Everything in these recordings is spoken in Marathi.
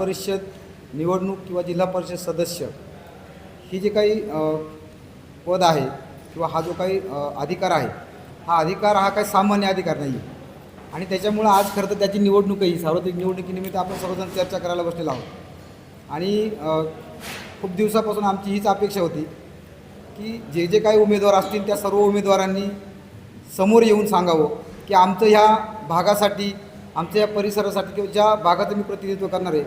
परिषद निवडणूक किंवा जिल्हा परिषद सदस्य ही जे काही पद आहे किंवा हा जो काही अधिकार आहे हा अधिकार हा काही सामान्य अधिकार नाही आहे. आणि त्याच्यामुळं आज खरं तर त्याची निवडणूकही सार्वत्रिक निवडणुकीनिमित्त आपण सर्वजण चर्चा करायला बसलेलो आहोत. आणि खूप दिवसापासून आमची हीच अपेक्षा होती की जे जे काही उमेदवार असतील त्या सर्व उमेदवारांनी समोर येऊन सांगावं की आमचं ह्या भागासाठी आमच्या या परिसरासाठी किंवा ज्या भागाचं मी प्रतिनिधित्व करणार आहे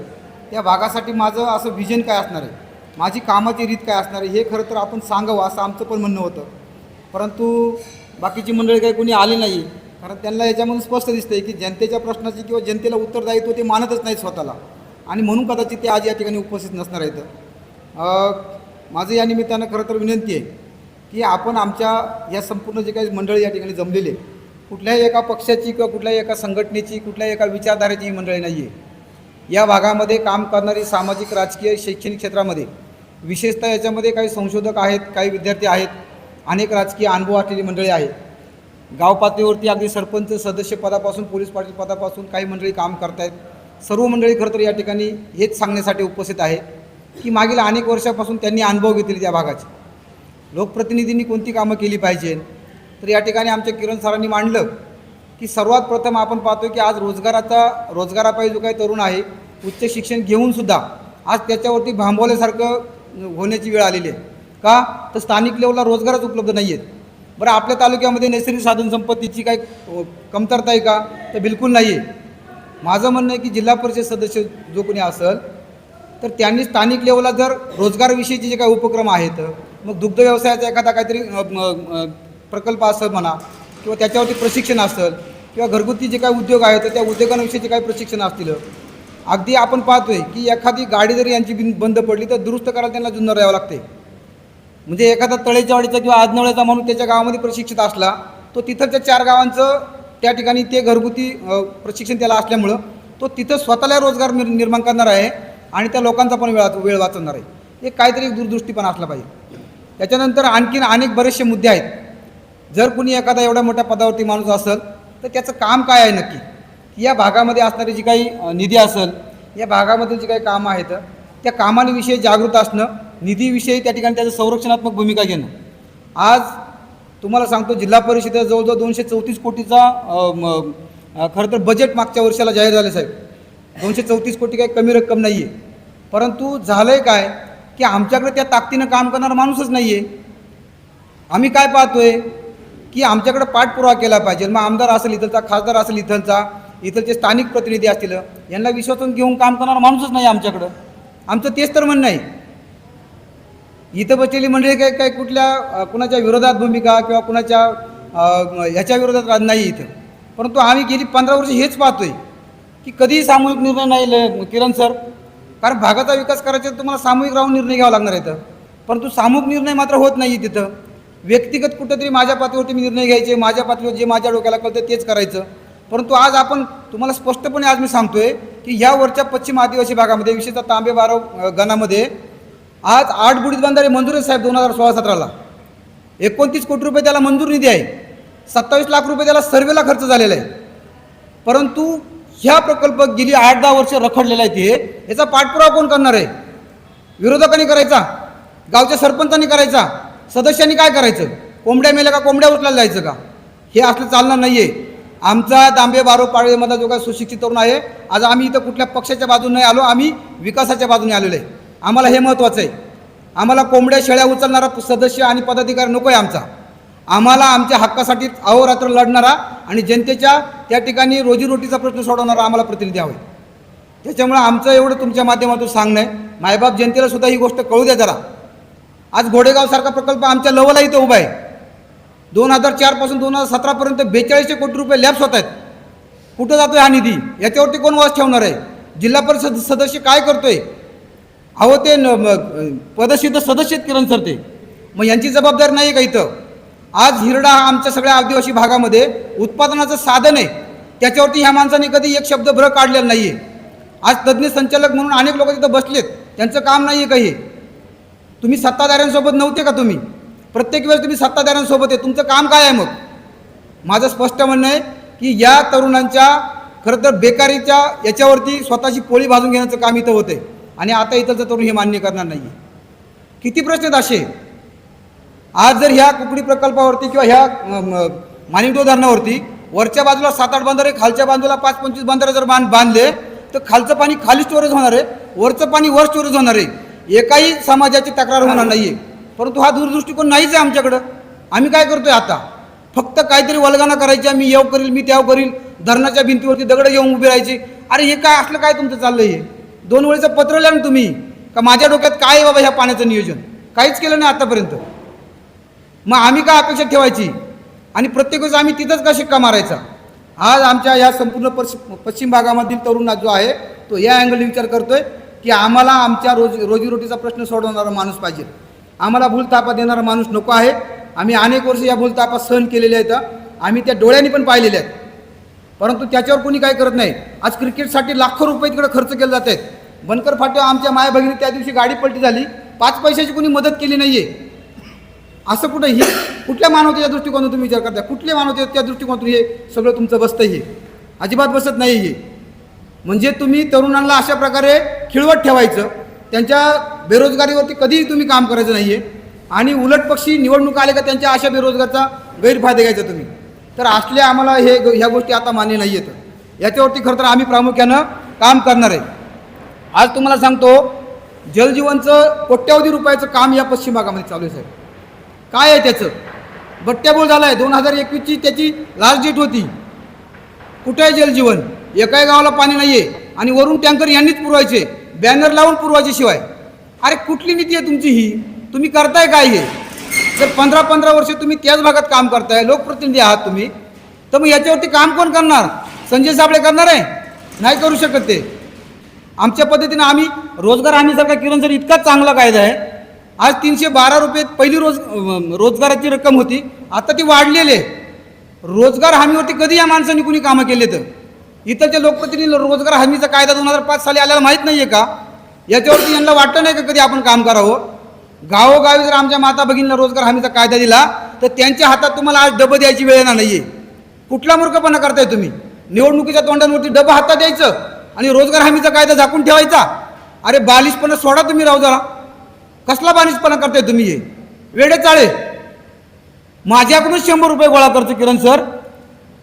त्या भागासाठी माझं असं विजन काय असणार आहे? माझी कामाची रीत काय असणार आहे? हे खरं तर आपण सांगावं असं आमचं पण म्हणणं होतं. परंतु बाकीची मंडळी काही कोणी आली नाही कारण त्यांना याच्यामधून स्पष्ट दिसतंय की जनतेच्या प्रश्नाची किंवा जनतेला उत्तरदायित्व ते मानतच नाही स्वतःला. आणि म्हणून कदाचित ते आज या ठिकाणी उपस्थित नसणार आहेत. माझं या निमित्तानं खरं तर विनंती आहे की आपण आमच्या या संपूर्ण जे काही मंडळी या ठिकाणी जमलेले कुठल्याही एका पक्षाची किंवा कुठल्याही एका संघटनेची कुठल्याही एका विचारधारेची ही मंडळी नाही आहे या भागामध्ये काम करणारी सामाजिक राजकीय शैक्षणिक क्षेत्रामध्ये विशेषतः याच्यामध्ये काही संशोधक आहेत काही विद्यार्थी आहेत अनेक राजकीय अनुभव असलेली मंडळी आहेत. गाव पातळीवरती अगदी सरपंच सदस्य पदापासून पोलीस पाटील पदापासून काही मंडळी काम करतायत. सर्व मंडळी खरं तर या ठिकाणी हेच सांगण्यासाठी उपस्थित आहे की मागील अनेक वर्षापासून त्यांनी अनुभव घेतले त्या भागाचे. लोकप्रतिनिधींनी कोणती कामं केली पाहिजे? तर या ठिकाणी आमच्या किरण सरांनी मांडलं की सर्वात प्रथम आपण पाहतो की आज रोजगाराचा रोजगारापायी जो काही तरुण आहे उच्च शिक्षण घेऊनसुद्धा आज त्याच्यावरती भांबवल्यासारखं होण्याची वेळ आलेली आहे. का? तर स्थानिक लेवलला रोजगारच उपलब्ध नाही आहेत बरं आपल्या तालुक्यामध्ये नैसर्गिक साधनसंपत्तीची काही कमतरता आहे का? तर बिलकुल नाही आहे माझं म्हणणं आहे की जिल्हा परिषद सदस्य जो कोणी असेल तर त्यांनी स्थानिक लेवलला जर रोजगारविषयीचे जे काही उपक्रम आहेत मग दुग्ध व्यवसायाचा एखादा काहीतरी प्रकल्प असं म्हणा किंवा त्याच्यावरती प्रशिक्षण असेल किंवा घरगुती जे काही उद्योग आहेत तर त्या उद्योगांविषयीचे काही प्रशिक्षण असतील. अगदी आपण पाहतोय की एखादी गाडी जरी यांची बिन बंद पडली तर दुरुस्त करायला त्यांना जुन्नर यावं लागते. म्हणजे एखादा तळेच्यावाडीचा किंवा आजनवळ्याचा माणूस त्याच्या गावामध्ये प्रशिक्षित असला तो तिथलच्या चार गावांचं त्या ठिकाणी ते घरगुती प्रशिक्षण त्याला असल्यामुळं तो तिथं स्वतःला रोजगार निर् निर्माण करणार आहे आणि त्या लोकांचा पण वेळ वेळ वाचवणार आहे. हे काहीतरी दूरदृष्टी पण असला पाहिजे. त्याच्यानंतर आणखीन अनेक बरेचसे मुद्दे आहेत. जर कुणी एखादा एवढ्या मोठ्या पदावरती माणूस असेल तर त्याचं काम काय आहे नक्की? या भागामध्ये असणारी जी काही निधी असेल या भागामधील जी काही कामं आहेत त्या कामांविषयी जागृत असणं निधीविषयी त्या ठिकाणी त्याचं संरक्षणात्मक भूमिका घेणं. आज तुम्हाला सांगतो जिल्हा परिषदेत जवळजवळ दोनशे चौतीस कोटीचा खरं तर बजेट मागच्या वर्षाला जाहीर झाले साहेब. दोनशे चौतीस कोटी काही कमी रक्कम नाही आहे परंतु झालं आहे काय की आमच्याकडे त्या ताकदीनं काम करणारा माणूसच नाही आहे आम्ही काय पाहतोय की आमच्याकडे पाठपुरावा केला पाहिजे. मग आमदार असेल इथलचा खासदार असेल इथलचा इथलचे स्थानिक प्रतिनिधी असतील यांना विश्वासून घेऊन काम करणारा माणूसच नाही आमच्याकडं. आमचं तेच तर म्हणणं आहे. इथं बसलेली मंडळी काय काय कुठल्या कुणाच्या विरोधात भूमिका किंवा कुणाच्या ह्याच्या विरोधात नाही इथं. परंतु आम्ही गेली पंधरा वर्ष हेच पाहतोय की कधीही सामूहिक निर्णय नाही किरण सर. कारण भागाचा विकास करायचा तर तुम्हाला सामूहिक राहून निर्णय घ्यावा लागणार आहे इथं. परंतु सामूहिक निर्णय मात्र होत नाही तिथं. व्यक्तिगत कुठंतरी माझ्या पातळीवरती मी निर्णय घ्यायचे माझ्या पातळीवर जे माझ्या डोक्याला कळतं तेच करायचं. परंतु आज आपण तुम्हाला स्पष्टपणे आज मी सांगतोय की ह्या वरच्या पश्चिम आदिवासी भागामध्ये विशेषतः तांबे बाराव गणामध्ये आज आठ बुडीत बांधारे मंजूर साहेब दोन हजार सोळा सतराला. एकोणतीस कोटी रुपये त्याला मंजूर निधी आहे. सत्तावीस लाख रुपये त्याला सर्वेला खर्च झालेला आहे. परंतु ह्या प्रकल्प गेली आठ दहा वर्ष रखडलेला आहे ते. याचा पाठपुरावा कोण करणार आहे? विरोधकांनी करायचा? गावच्या सरपंचांनी करायचा? सदस्यांनी काय करायचं? कोंबड्या मेल्या का कोंबड्या उचलायला जायचं का? हे असलं चालणार नाही आहे आमचा तांबे बारो पाळेमधला जो काय सुशिक्षित तरुण आहे आज आम्ही इथं कुठल्या पक्षाच्या बाजूने आलो आम्ही विकासाच्या बाजूने आलेलो आहे. आम्हाला हे महत्त्वाचं आहे. आम्हाला कोंबड्या शेळ्या उचलणारा सदस्य आणि पदाधिकारी नको आहे आमचा. आम्हाला आमच्या हक्कासाठी अहोरात्र लढणारा आणि जनतेच्या त्या ठिकाणी रोजीरोटीचा प्रश्न सोडवणारा आम्हाला प्रतिनिधी हवे. त्याच्यामुळे आमचं एवढं तुमच्या माध्यमातून सांगणं आहे. मायबाप जनतेला सुद्धा ही गोष्ट कळू द्या जरा. आज घोडेगावसारखा प्रकल्प आमच्या लवला इथं उभा आहे. दोन हजार चारपासून दोन हजार सतरापर्यंत बेचाळीसशे कोटी रुपये लॅप्स होत आहेत. कुठं जातोय हा निधी? याच्यावरती कोण वास ठेवणार आहे? जिल्हा परिषद सदस्य काय करतोय? अहो ते न- पदसिद्ध सदस्य आहेत किरण सर ते. मग यांची जबाबदारी नाही आहे का इथं? आज हिरडा हा आमच्या सगळ्या आदिवासी भागामध्ये उत्पादनाचं साधन आहे. त्याच्यावरती ह्या माणसाने कधी एक शब्द भर काढलेला नाही आहे आज तज्ज्ञ संचालक म्हणून अनेक लोक तिथं बसलेत. त्यांचं काम नाही आहे काही. तुम्ही सत्ताधाऱ्यांसोबत नव्हते का तुम्ही? प्रत्येक वेळेस तुम्ही सत्ताधाऱ्यांसोबत आहे. तुमचं काम काय आहे मग? माझं स्पष्ट म्हणणं आहे की या तरुणांच्या खरं तर बेकारीच्या याच्यावरती स्वतःची पोळी भाजून घेण्याचं काम इथं होतं आणि आता इथलचं तरुण हे मान्य करणार नाही किती प्रश्न आहेत असे? आज जर ह्या कुकडी प्रकल्पावरती किंवा ह्या मानिकडो धरणावरती वरच्या बाजूला सात आठ बंधारे खालच्या बाजूला पाच पंचवीस बंधारे जर बांध बांधले तर खालचं पाणी खाली स्टोरेज होणार आहे वरचं पाणी वर स्टोरेज होणार आहे. एकाही समाजाची तक्रार होणार नाही. आहे परंतु हा दूरदृष्टिकोन नाहीच आहे आमच्याकडं. आम्ही काय करतोय आता? फक्त काहीतरी वल्गना करायची मी येव करील मी त्याव करील धरणाच्या भिंतीवरती दगड येऊन उभी राहायची. अरे हे काय असलं काय तुमचं चाललंय हे? दोन वेळेचं पत्र लिहा ना तुम्ही. का माझ्या डोक्यात काय आहे बाबा ह्या पाण्याचं नियोजन? काहीच केलं नाही आतापर्यंत. मग आम्ही काय अपेक्षा ठेवायची? आणि प्रत्येक वेळेस आम्ही तिथंच का शिक्का मारायचा? आज आमच्या या संपूर्ण पश्चिम पश्चिम भागामधील तरुण जो आहे तो या अँगलने विचार करतोय. की आम्हाला आमच्या रोज रोजीरोटीचा प्रश्न सोडवणारा माणूस पाहिजे. आम्हाला भूलतापा देणारा माणूस नको आहे. आम्ही अनेक वर्ष या भूलतापा सहन केलेले आहेत. आम्ही त्या डोळ्यांनी पण पाहिलेले आहेत. परंतु त्याच्यावर कोणी काय करत नाही. आज क्रिकेटसाठी लाखो रुपये तिकडे खर्च केले जात आहेत. बनकर फाट्या आमच्या माया भगिनी त्या दिवशी गाडी पलटी झाली. पाच पैशाची कोणी मदत केली नाहीये. असं कुठं ही कुठल्या मानवतेच्या दृष्टिकोनातून तुम्ही विचार करता कुठल्या मानवतेच्या दृष्टिकोनातून हे सगळं तुमचं बसतं हे? अजिबात बसत नाही हे. म्हणजे तुम्ही तरुणांना अशा प्रकारे खिळवत ठेवायचं. त्यांच्या बेरोजगारीवरती कधीही तुम्ही काम करायचं नाही आहे आणि उलट पक्षी निवडणूक आले का त्यांच्या अशा बेरोजगारचा गैरफायदा घ्यायचा तुम्ही. तर असले आम्हाला हे ह्या गोष्टी आता मान्य नाही आहेत याच्यावरती खरं तर आम्ही प्रामुख्यानं काम करणार आहे. आज तुम्हाला सांगतो जलजीवनचं कोट्यावधी रुपयाचं काम या पश्चिम भागामध्ये चालू आहे साहेब. काय आहे त्याचं? बट्ट्याबोळ झाला आहे दोन हजार एकवीसची त्याची लास्ट डेट होती. कुठे आहे जलजीवन? एकाही गावाला पाणी नाही आहे आणि वरून टँकर यांनीच पुरवायचे. बॅनर लावून पुरवायचे शिवाय अरे कुठली नीती आहे तुमची ही? तुम्ही करताय काय हे? जर पंधरा पंधरा वर्ष तुम्ही त्याच भागात काम करताय लोकप्रतिनिधी आहात तुम्ही तर मग याच्यावरती काम कोण करणार? संजय साबळे करणार आहे? नाही करू शकत ते. आमच्या पद्धतीनं आम्ही रोजगार हमीसारखा किरण सर इतका चांगला कायदा आहे. आज तीनशे बारा रुपये पहिली रोज रोजगाराची रक्कम होती. आता ती वाढलेली आहे. रोजगार हमीवरती कधी या माणसांनी कुणी कामं केले तर? इथलच्या लोकप्रतिनिधी रोजगार हमीचा कायदा दोन हजार पाच साली आल्याला माहीत नाही आहे का? याच्यावरती यांना वाटतं नाही का कधी आपण काम करावं? गावोगावी जर आमच्या माता भगिनीला रोजगार हमीचा कायदा दिला तर त्यांच्या हातात तुम्हाला आज डबं द्यायची वेळ येणार नाही आहे कुठला मूर्खपणा करताय तुम्ही? निवडणुकीच्या तोंडांवरती डबं हातात द्यायचं आणि रोजगार हमीचा कायदा झाकून ठेवायचा? अरे बालिशपणा सोडा तुम्ही राहू जरा. कसला बालिशपणा करताय तुम्ही हे? वेडे चाळे. माझ्याकडून शंभर रुपये गोळा करतो किरण सर.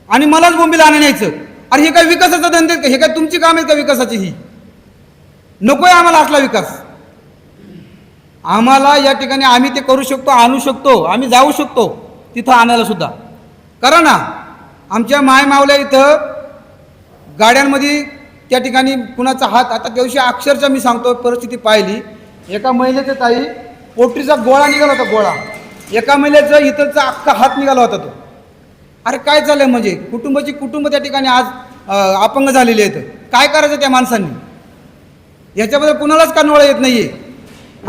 आणि मलाच बोंबीला आणायचं अरे हे काय विकासाचा धंदे का? हे काय तुमची काम आहेत का विकासाची ही? नकोय आम्हाला असला विकास. आम्हाला या ठिकाणी आम्ही ते करू शकतो आणू शकतो आम्ही जाऊ शकतो तिथं आणायला सुद्धा. करा ना आमच्या मायमावल्या इथं गाड्यांमध्ये त्या ठिकाणी कुणाचा हात आता दिवशी अक्षरशः मी सांगतो परिस्थिती पाहिली. एका महिलेचं ताई पोटरीचा गोळा निघाला होता गोळा. एका महिलेचं इथंचा अख्खा हात निघाला होता तो. अरे काय चाललंय म्हणजे? कुटुंबाची कुटुंब त्या ठिकाणी आज अपंग झालेले आहेत. काय करायचं त्या माणसांनी? याच्याबद्दल कुणालाच कानवळा येत नाहीये.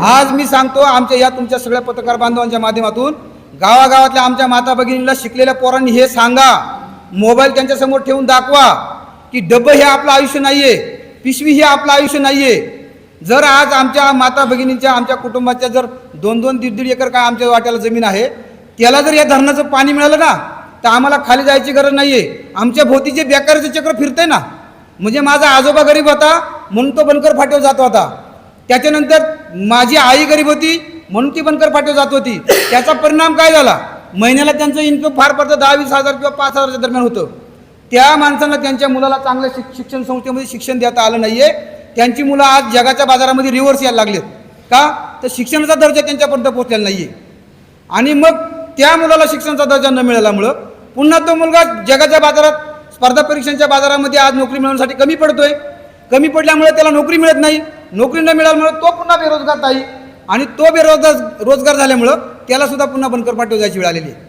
आज मी सांगतो आमच्या या तुमच्या सगळ्या पत्रकार बांधवांच्या माध्यमातून गावागावातल्या आमच्या माता भगिनीला शिकलेल्या पोरांनी हे सांगा. मोबाईल त्यांच्यासमोर ठेवून दाखवा की डब्बं हे आपलं आयुष्य नाहीये पिशवी हे आपलं आयुष्य नाहीये. जर आज आमच्या माता भगिनींच्या आमच्या कुटुंबाच्या जर दोन दोन दीड दीड एकर काय आमच्या वाट्याला जमीन आहे त्याला जर या धरणाचं पाणी मिळालं ना तर आम्हाला खाली जायची गरज नाही आहे आमच्या भोवती जे बेकाराचं चक्र फिरतंय ना. म्हणजे माझा आजोबा गरीब होता म्हणून तो बनकर फाट्यावर जात होता. त्याच्यानंतर माझी आई गरीब होती म्हणून ती बनकर फाट्यावर जात होती. त्याचा परिणाम काय झाला? महिन्याला त्यांचं इन्कम फार पडतं दहा वीस हजार किंवा पाच हजारच्या दरम्यान होतं. त्या माणसांना त्यांच्या मुलाला चांगल्या शिक शिक्षण संस्थेमध्ये शिक्षण देता आलं नाही आहे त्यांची मुलं आज जगाच्या बाजारामध्ये रिव्हर्स यायला लागलेत. का? तर शिक्षणाचा दर्जा त्यांच्यापर्यंत पोहोचलेला नाहीये. आणि मग त्या मुलाला शिक्षणाचा दर्जा न मिळाल्यामुळं पुन्हा तो मुलगा जगाच्या बाजारात स्पर्धा परीक्षांच्या बाजारामध्ये आज नोकरी मिळवण्यासाठी कमी पडतोय. कमी पडल्यामुळे त्याला नोकरी मिळत नाही. नोकरी न मिळाल्यामुळे तो पुन्हा बेरोजगार नाही आणि तो बेरोजगार रोजगार झाल्यामुळं त्याला सुद्धा पुन्हा बनकर पाठव जायची वेळ आलेली आहे.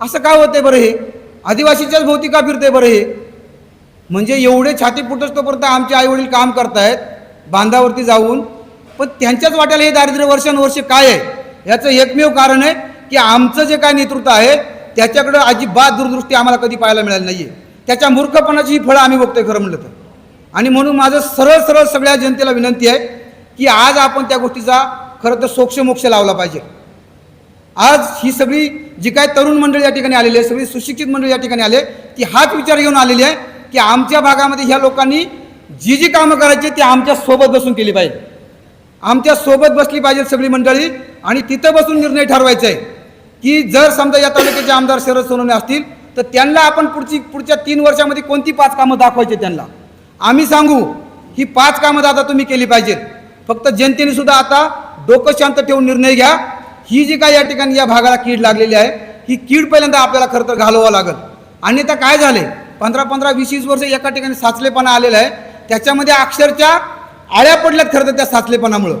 असं का होतंय बरं हे? आदिवासीच्याच भोवती का फिरतंय बरं हे? म्हणजे एवढे छाती फुटस्तोपर्यंत आमचे आईवडील काम करतायत बांधावरती जाऊन. पण त्यांच्याच वाट्याला हे दारिद्र्य वर्षानुवर्षे काय आहे? याचं एकमेव कारण आहे की आमचं जे काय नेतृत्व आहे त्याच्याकडं अजिबात दूरदृष्टी आम्हाला कधी पाहायला मिळाली नाही आहे त्याच्या मूर्खपणाची ही फळं आम्ही बघतोय खरं म्हणलं तर. आणि म्हणून माझं सरळ सरळ सगळ्या जनतेला विनंती आहे की आज आपण त्या गोष्टीचा खरं तर सोक्षमोक्ष लावला पाहिजे. आज ही सगळी जी काय तरुण मंडळी या ठिकाणी आलेली आहे सगळी सुशिक्षित मंडळी या ठिकाणी आले ती हाच विचार घेऊन आलेली आहे की आमच्या भागामध्ये ह्या लोकांनी जी जी कामं करायची ती आमच्यासोबत बसून केली पाहिजे. आमच्यासोबत बसली पाहिजे सगळी मंडळी आणि तिथं बसून निर्णय ठरवायचा आहे. की जर समजा या तालुक्याचे आमदार शरद सोनवणे असतील तर त्यांना आपण पुढची पुढच्या तीन वर्षामध्ये कोणती पाच कामं दाखवायची त्यांना? आम्ही सांगू ही पाच कामं दादा तुम्ही केली पाहिजेत. फक्त जनतेने सुद्धा आता डोकं शांत ठेवून निर्णय घ्या. ही जी काय या ठिकाणी या भागाला कीड लागलेली आहे ही कीड पहिल्यांदा आपल्याला खरं तर घालवावं लागेल. आणि आता काय झाले पंधरा पंधरा वीस वीस वर्ष एका ठिकाणी साचलेपणा आलेला आहे. त्याच्यामध्ये अक्षरच्या आळ्या पडल्यात खरं तर त्या साचलेपणामुळं.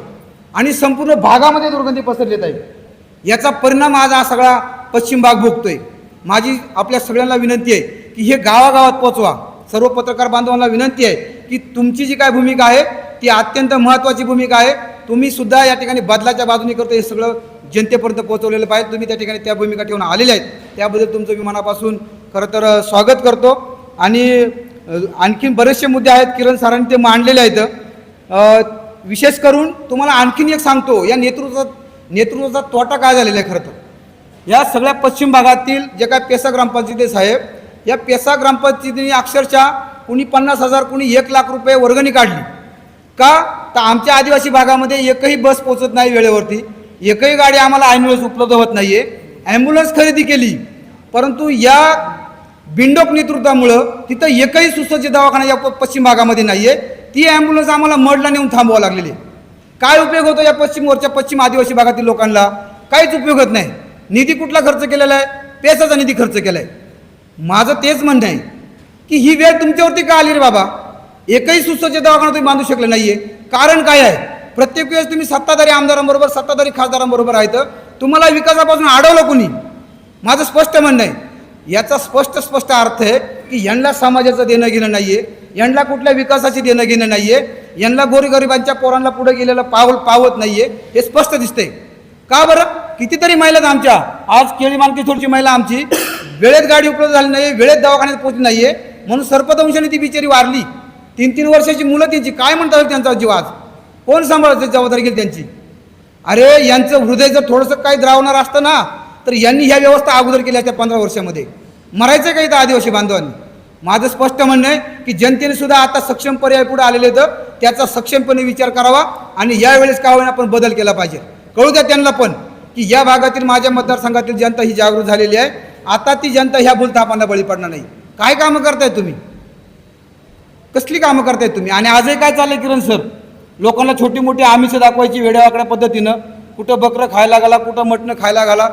आणि संपूर्ण भागामध्ये दुर्गंधी पसरलेत आहे. याचा परिणाम आज हा सगळा पश्चिम भाग भोगतोय. माझी आपल्या सगळ्यांना विनंती आहे की हे गावागावात पोचवा सर्व पत्रकार बांधवांना विनंती आहे की तुमची जी काय भूमिका आहे ती अत्यंत महत्त्वाची भूमिका आहे. तुम्ही सुद्धा या ठिकाणी बदलाच्या बाजूने करतो हे सगळं जनतेपर्यंत पोहोचवलेलं पाहिजे. तुम्ही त्या ठिकाणी त्या भूमिका ठेवून आलेल्या आहेत. त्याबद्दल तुमचं मी मनापासून खरं तर स्वागत करतो. आणि आणखीन बरेचसे मुद्दे आहेत किरण सरांनी ते मांडलेले आहेत. विशेष करून तुम्हाला आणखीन एक सांगतो या नेतृत्वात नेतृत्वाचा तोटा काय झालेला आहे खरं तर? या सगळ्या पश्चिम भागातील जे काय पेसा ग्रामपंचायती साहेब या पेसा ग्रामपंचायतीने अक्षरशः कुणी पन्नास हजार कुणी एक लाख रुपये वर्गणी काढली. का? तर आमच्या आदिवासी भागामध्ये एकही बस पोचत नाही वेळेवरती. एकही गाडी आम्हाला ॲम्ब्युलन्स उपलब्ध होत नाही आहे ॲम्ब्युलन्स खरेदी केली. परंतु या बिंडोक नेतृत्वामुळं तिथं एकही सुसज्ज दवाखाना या पश्चिम भागामध्ये नाही आहे ती ॲम्ब्युलन्स आम्हाला मडला नेऊन थांबवावं लागलेली आहे. काय उपयोग होतो या पश्चिम मोर्चा पश्चिम आदिवासी भागातील लोकांना? काहीच उपयोग होत नाही. निधी कुठला खर्च केलेला आहे? पेसाचा निधी खर्च केला आहे माझं तेच म्हणणं आहे की ही वेळ तुमच्यावरती का आली रे बाबा? एकही सुसज्ज दवाखाना तुम्ही बांधू शकले नाहीये. कारण काय आहे? प्रत्येक वेळेस तुम्ही सत्ताधारी आमदारांबरोबर सत्ताधारी खासदारांबरोबर आहेत तुम्हाला विकासापासून अडवलं कोणी? माझं स्पष्ट म्हणणं आहे. याचा स्पष्ट स्पष्ट अर्थ आहे की यांना समाजाचं देणं घेणं नाही आहे यांना कुठल्या विकासाची देणं घेणं आहे यांना गोरगरिबांच्या पोरांना पुढे गेलेलं पावल पावत नाहीये हे स्पष्ट दिसतंय. का बरं? कितीतरी महिला आहेत आमच्या. आज केळी मालकी थोडीची महिला आमची. वेळेत गाडी उपलब्ध झाली नाही वेळेत दवाखान्यात पोहोचली नाहीये. म्हणून सर्पदंशाने ती बिचारी वारली. तीन तीन वर्षाची मुलं त्यांची. काय म्हणतात हो त्यांचा जीव आज? कोण सांभाळायचं जबाबदारी घेईल त्यांची? अरे यांचं हृदय जर थोडंसं काही द्रावणार असतं ना तर यांनी ह्या व्यवस्था अगोदर केल्या त्या पंधरा वर्षामध्ये. मरायचं का इथं आदिवासी बांधवांनी? माझं स्पष्ट म्हणणं आहे की जनतेने सुद्धा आता सक्षम पर्याय पुढे आलेले तर त्याचा सक्षमपणे विचार करावा आणि यावेळेस का होईना आपण बदल केला पाहिजे. कळू द्या त्यांना पण की या भागातील माझ्या मतदारसंघातील जनता ही जागृत झालेली आहे. आता ती जनता ह्या भूलथापांना बळी पडणार नाही. काय कामं करताय तुम्ही? कसली कामं करताय तुम्ही? आणि आजही काय चाललंय किरण सर? लोकांना छोटी मोठी आमिष दाखवायची वेड्यावाकड्या पद्धतीनं. कुठं बकरं खायला घाला कुठं मटणं खायला घाला.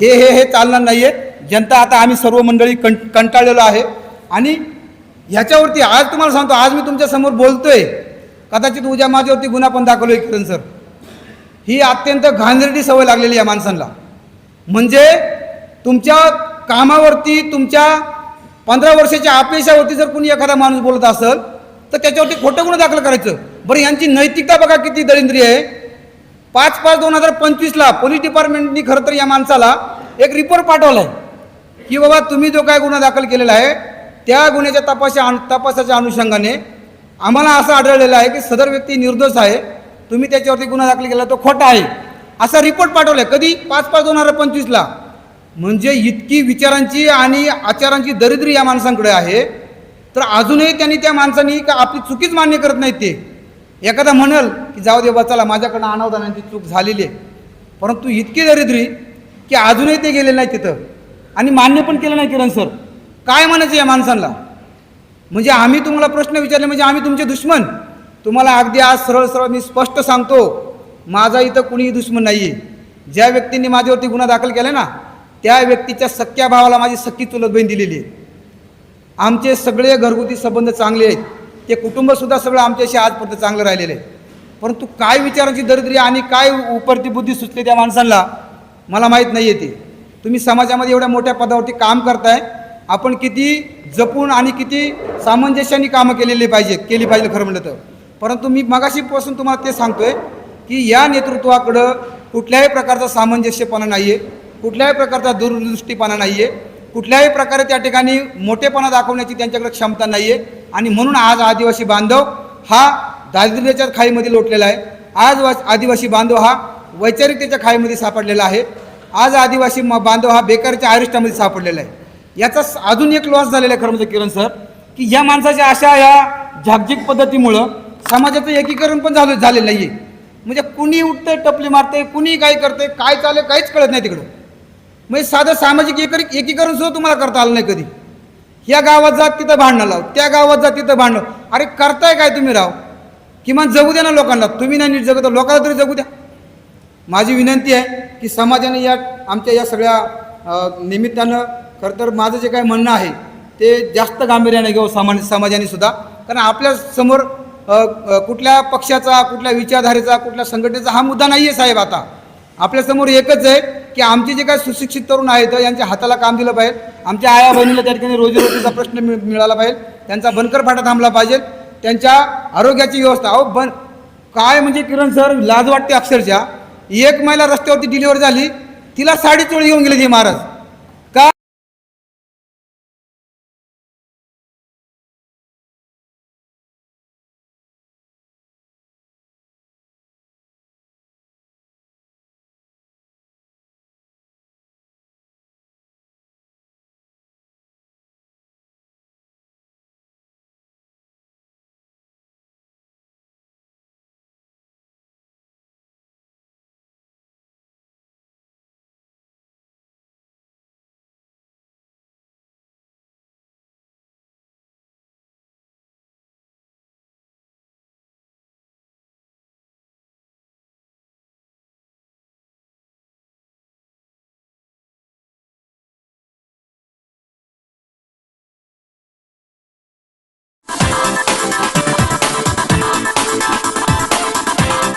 हे हे हे चालणार नाहीये. जनता आता आम्ही सर्व मंडळी कं कंटाळलेलो आहे. आणि ह्याच्यावरती आज तुम्हाला सांगतो आज मी तुमच्यासमोर बोलतोय. कदाचित उद्या माझ्यावरती गुन्हा पण दाखवलोय किरण सर. ही अत्यंत घाणेरडी सवय लागलेली या माणसांना. म्हणजे तुमच्या कामावरती तुमच्या पंधरा वर्षाच्या अपयशावरती जर कोणी एखादा माणूस बोलत असेल तर त्याच्यावरती खोटं गुन्हा दाखल करायचं. बरं यांची नैतिकता बघा किती दरिंद्री आहे. पाच पाच दोन हजार पंचवीसला पोलीस डिपार्टमेंटनी खरं तर या माणसाला एक रिपोर्ट पाठवला आहे की बाबा तुम्ही जो काय गुन्हा दाखल केलेला आहे त्या गुन्ह्याच्या तपासा तपासाच्या अनुषंगाने आम्हाला असं आढळलेलं आहे की सदर व्यक्ती निर्दोष आहे. तुम्ही त्याच्यावरती गुन्हा दाखल केला तो खोटा आहे. असा रिपोर्ट पाठवला आहे कधी? पाच पाच दोन हजार पंचवीसला म्हणजे इतकी विचारांची आणि आचारांची दरिद्री या माणसांकडे आहे. तर अजूनही त्यांनी त्या माणसांनी का आपली चुकीच मान्य करत नाही ते. एखादा म्हणल की जाऊ दे बचाला माझ्याकडनं अनावधानांची चूक झालेली आहे. परंतु इतकी दरिद्री की अजूनही ते गेले नाही तिथं. आणि मान्य पण केलं नाही किरण सर. काय म्हणायचं या माणसांना? म्हणजे आम्ही तुम्हाला प्रश्न विचारले म्हणजे आम्ही तुमचे दुश्मन. तुम्हाला अगदी आज सरळ सरळ मी स्पष्ट सांगतो माझा इथं कुणीही दुश्मन नाही आहे ज्या व्यक्तींनी माझ्यावरती गुन्हा दाखल केला ना त्या व्यक्तीच्या सख्या भावाला माझी सख्खी चुलत बहीण दिलेली आहे. आमचे सगळे घरगुती संबंध चांगले आहेत. ते कुटुंबसुद्धा सगळं आमच्याशी आजपर्यंत चांगलं राहिलेलं आहे. परंतु काय विचारांची दरिद्री आणि काय उपरती बुद्धी सुचते त्या माणसांना मला माहीत नाही येते तुम्ही समाजामध्ये एवढ्या मोठ्या पदावरती काम करताय आपण किती जपून आणि किती सामंजस्याने कामं केलेली पाहिजे केली पाहिजे खरं म्हटलं तर. परंतु मी मगाशीपासून तुम्हाला ते सांगतोय की या नेतृत्वाकडं कुठल्याही प्रकारचा सामंजस्यपणा नाही आहे कुठल्याही प्रकारचा दूरदृष्टीपणा नाही आहे कुठल्याही प्रकारे त्या ठिकाणी मोठेपणा दाखवण्याची त्यांच्याकडे क्षमता नाही आहे आणि म्हणून आज आदिवासी बांधव हा दारिद्र्याच्या खाईमध्ये लोटलेला आहे. आज आदिवासी बांधव हा वैचारिकतेच्या खाईमध्ये सापडलेला आहे. आज आदिवासी बांधव हा बेकारीच्या आरिष्टामध्ये सापडलेला आहे. याचा अजून एक लॉस झालेला आहे खरं म्हणजे किरण सर की या माणसाच्या अशा या झाकझिक पद्धतीमुळं समाजाचं एकीकरण पण झालं झालेलं नाही आहे म्हणजे कुणी उठतंय टपली मारते कुणी काय करते काय चाललं काहीच कळत नाही तिकडं. म्हणजे साधं सामाजिक एकर एकीकरण सुद्धा तुम्हाला करता आलं नाही कधी. या गावात जात तिथं भांडणं लाव. त्या गावात जात तिथं भांडणं. अरे करताय काय तुम्ही राव? किमान जगू द्या ना लोकांना. तुम्ही नाही नीट जगत लोकांना तरी जगू द्या. माझी विनंती आहे की समाजाने या आमच्या या सगळ्या निमित्तानं खरं तर माझं जे काय म्हणणं आहे ते जास्त गांभीर्याने घेऊ सामान्य समाजाने सुद्धा. कारण आपल्यासमोर कुठल्या पक्षाचा कुठल्या विचारधारेचा कुठल्या संघटनेचा हा मुद्दा नाही आहे साहेब आता. आपल्यासमोर एकच आहे की आमचे जे काय सुशिक्षित तरुण आहेत यांच्या हाताला काम दिलं पाहिजे. आमच्या आया बहिणीला त्या ठिकाणी रोजीरोटीचा प्रश्न मिळ मिळाला पाहिजे. त्यांचा बनकर फाटा थांबला पाहिजे. त्यांच्या आरोग्याची व्यवस्था अहो बन काय म्हणजे किरण सर लाज वाटते अक्षरशः. एक महिला रस्त्यावरती डिलिव्हर झाली तिला साडी चोळी घेऊन गेली ती महाराज.